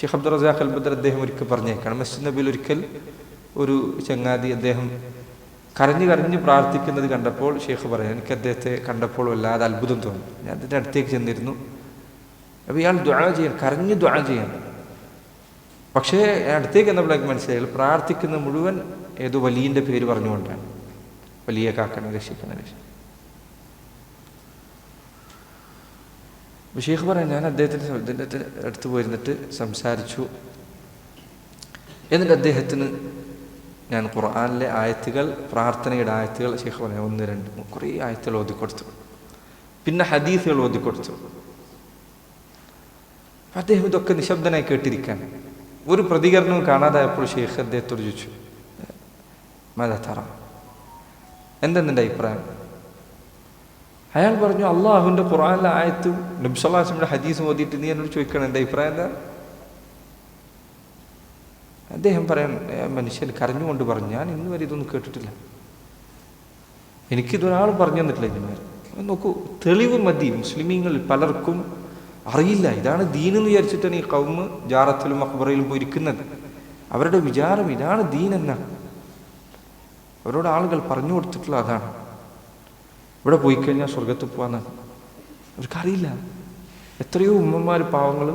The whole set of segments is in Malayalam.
ഷെയ്ഖ് അബ്ദുൾ റസാഖ് അൽബദർ അദ്ദേഹം ഒരിക്കൽ പറഞ്ഞേക്കാണ്. മസ്ജിദ് നബിയിൽ ഒരിക്കൽ ഒരു ചങ്ങാതി അദ്ദേഹം കരഞ്ഞു കരഞ്ഞു പ്രാർത്ഥിക്കുന്നത് കണ്ടപ്പോൾ ഷെയ്ഖ് പറയാം എനിക്ക് അദ്ദേഹത്തെ കണ്ടപ്പോൾ വല്ലാതെ അത്ഭുതം തോന്നി. ഞാൻ അതിന്റെ അടുത്തേക്ക് ചെന്നിരുന്നു. അപ്പോൾ ഇയാൾ ദ്വാ ചെയ്യാൻ കരഞ്ഞ് ദ്വാ ചെയ്യാൻ. പക്ഷേ അടുത്തേക്ക് എന്നപ്പോഴേക്ക് മനസ്സിലായി പ്രാർത്ഥിക്കുന്ന മുഴുവൻ ഏതോ വലിയന്റെ പേര് പറഞ്ഞുകൊണ്ടാണ്. വലിയ കാക്കണ രക്ഷിക്കണ രക്ഷിക്കണം ഷെയ്ഖ് പറയാം ഞാൻ അദ്ദേഹത്തിന്റെ അടുത്ത് പോയിരുന്നിട്ട് സംസാരിച്ചു. എന്നിട്ട് അദ്ദേഹത്തിന് ഞാൻ ഖുർആാനിലെ ആയത്തുകൾ പ്രാർത്ഥനയുടെ ആയത്തുകൾ ഷെയ്ഖ് പറയാം ഒന്ന് രണ്ട് കുറേ ആയത്തുകൾ ഓതിക്കൊടുത്തു. പിന്നെ ഹദീസുകൾ ഓതിക്കൊടുത്തു. അദ്ദേഹം ഇതൊക്കെ നിശബ്ദനായി കേട്ടിരിക്കാൻ ഒരു പ്രതികരണവും കാണാതായപ്പോൾ ഷെയ്ഖ് അദ്ദേഹത്തോട് ചോദിച്ചു മതത്തറ എന്താ നിന്റെ അഭിപ്രായം? അയാൾ പറഞ്ഞു അള്ളാഹുവിന്റെ ഖുറാനിലെ ആയത്തും നബ്സല്ലാസിന്റെ ഹദീസും ഓതിയിട്ട് നീ എന്നോട് ചോദിക്കണം എന്റെ അഭിപ്രായം എന്താ? അദ്ദേഹം പറയാൻ "ഏ, മനുഷ്യൻ കരഞ്ഞുകൊണ്ട് പറഞ്ഞു ഞാൻ ഇന്ന് വരെ ഇതൊന്നും കേട്ടിട്ടില്ല. എനിക്കിതൊരാൾ പറഞ്ഞു തന്നിട്ടില്ല ഇതിന് വരെ നോക്കൂ തെളിവ് മതി. മുസ്ലിമീങ്ങൾ പലർക്കും അറിയില്ല. ഇതാണ് ദീൻ എന്ന് വിചാരിച്ചിട്ടാണ് ഈ കൗമ് ജാറത്തിലും അക്ബറയിലും പോയി ഇരിക്കുന്നത് അവരുടെ വിചാരം ഇതാണ് ദീൻ എന്നാണ്. അവരോട് ആളുകൾ പറഞ്ഞു കൊടുത്തിട്ടുള്ള അതാണ്. ഇവിടെ പോയി കഴിഞ്ഞാൽ സ്വർഗത്തിൽ പോകാന്നാണ് അവർക്കറിയില്ല. എത്രയോ ഉമ്മമാർ പാവങ്ങൾ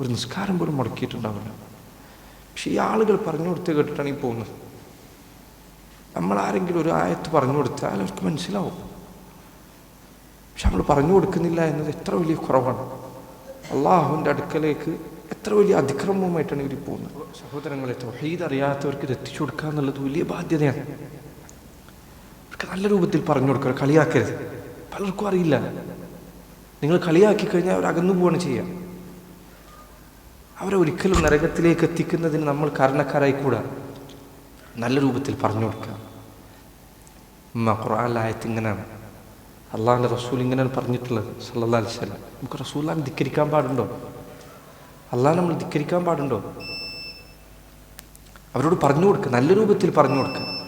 ഒരു നിസ്കാരം പോലും മുടക്കിയിട്ടുണ്ടാവില്ല. പക്ഷെ ഈ ആളുകൾ പറഞ്ഞു കൊടുത്ത് കേട്ടിട്ടാണ് ഈ പോകുന്നത്. നമ്മൾ ആരെങ്കിലും ഒരു ആയത്ത് പറഞ്ഞു കൊടുത്താൽ അവർക്ക് മനസ്സിലാവും. പക്ഷെ നമ്മൾ പറഞ്ഞു കൊടുക്കുന്നില്ല എന്നത് എത്ര വലിയ കുറവാണ്. അള്ളാഹുവിന്റെ അടുക്കലേക്ക് എത്ര വലിയ അതിക്രമവുമായിട്ടാണ് ഇവർ പോകുന്നത്. സഹോദരങ്ങളെ തൊഹീദ് അറിയാത്തവർക്ക് ഇത് എത്തിച്ചു കൊടുക്കുക എന്നുള്ളത് വലിയ ബാധ്യതയാണ്. അവർക്ക് നല്ല രൂപത്തിൽ പറഞ്ഞു കൊടുക്കുക കളിയാക്കരുത്. പലർക്കും അറിയില്ല. നിങ്ങൾ കളിയാക്കി കഴിഞ്ഞാൽ അവർ അകന്നു പോവാണ് ചെയ്യുക. അവരെ ഒരിക്കലും നരകത്തിലേക്ക് എത്തിക്കുന്നതിന് നമ്മൾ കാരണക്കാരായി കൂടാ. നല്ല രൂപത്തിൽ പറഞ്ഞു കൊടുക്കുക. ഉമ്മ ഖുറാനിലായത്ത് ഇങ്ങനെയാണ്. അള്ളാഹിന്റെ റസൂൽ ഇങ്ങനെയാണ് പറഞ്ഞിട്ടുള്ളത് സല്ലാ അലിസ്ലാം നമുക്ക് റസൂലാൻ ധിക്കരിക്കാൻ പാടുണ്ടോ? അള്ളാഹ് നമ്മൾ ധിക്കരിക്കാൻ പാടുണ്ടോ? അവരോട് പറഞ്ഞു കൊടുക്കുക നല്ല രൂപത്തിൽ പറഞ്ഞു കൊടുക്കുക.